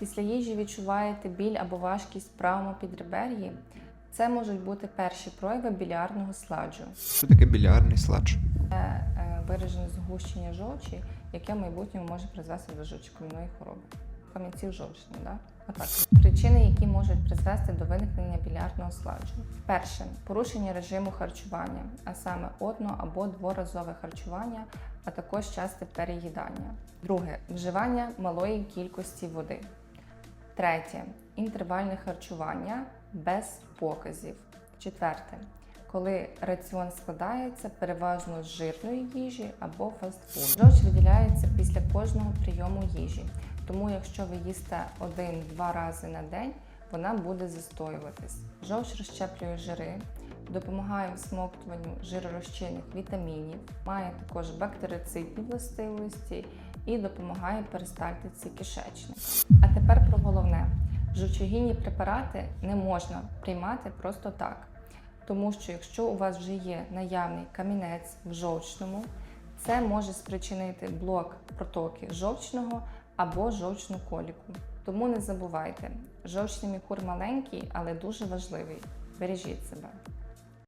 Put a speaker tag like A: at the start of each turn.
A: Після їжі відчуваєте біль або важкість правому підребер'ї. Це можуть бути перші прояви білярного сладжу.
B: Що таке білярний сладж?
A: Це е, виражене згущення жовчі, яке в майбутньому може призвести до жовчокам'яної хвороби. Кам'янців жовчні, да? Отак. Причини, які можуть призвести до виникнення білярного сладжу. Перше порушення режиму харчування, а саме одно або дворазове харчування, а також часте переїдання. Друге вживання малої кількості води. Третє інтервальне харчування без показів. Четверте коли раціон складається переважно з жирної їжі або фастфуду. Жовч виділяється після кожного прийому їжі, тому якщо ви їсте один-два рази на день, вона буде застоюватись. Жовч розщеплює жири, допомагає всмоктуванню жиророзчинних вітамінів, має також бактерицидні властивості і допомагає перистальтиці кишечника. А тепер про головне: жовчогінні препарати не можна приймати просто так. Тому що якщо у вас вже є наявний камінець в жовчному, це може спричинити блок протоки жовчного або жовчну коліку. Тому не забувайте, жовчний міхур маленький, але дуже важливий. Бережіть себе.